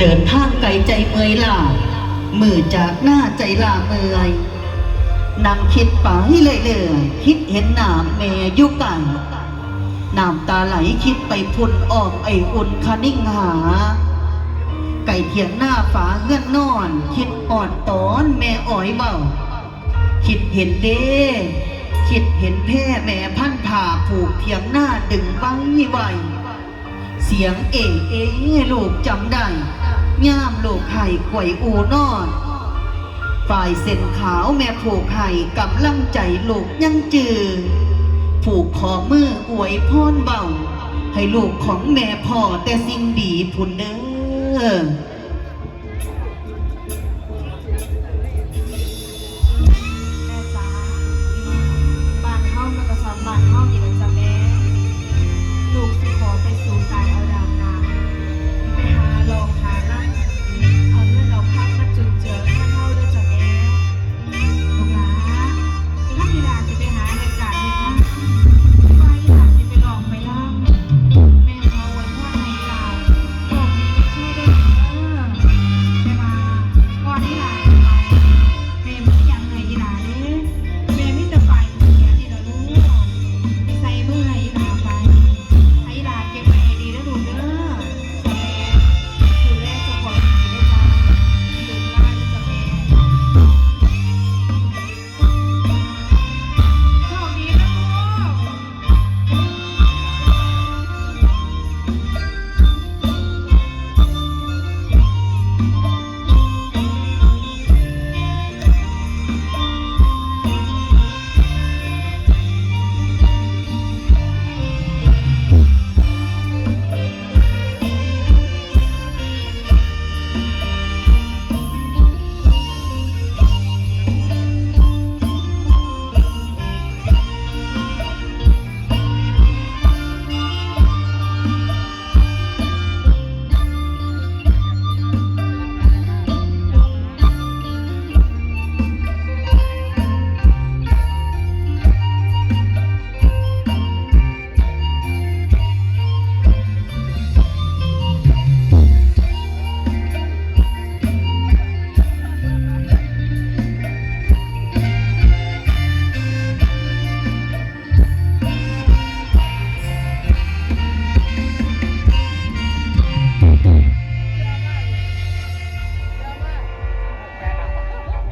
เดินทางไกลใจเมยล่ามือจากหน้าใจลาเมยนั่งคิดไปเลยเลยๆคิดเห็นหนามแม่ยุก่น้ำตาไหลคิดไปพุ่นออกไออุ่นคนิ่งหา ไก่เถียงหน้าฝาเงื่อนนอน คิดอ่อนตอนแม่อ้อยเบาคิดเห็นเด้คิดเห็นแพ่แม่พันผ่าผูกเถียงหน้าดึงไว้ไวเสียงเอ๋เอ๋ลูกจำได้ ย่ามลูกไข่กวยอูนอน ฝ่ายเส้นขาวแม่ผูกไข่กำลังใจลูกยังจือ ผูกขอมืออวยพรเบา ให้ลูกของแม่พ่อแต่สิ่งดีผุนเด้อ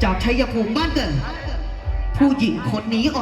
จากชัยภูมิบ้านเกิดผู้หญิงคนนี้ออก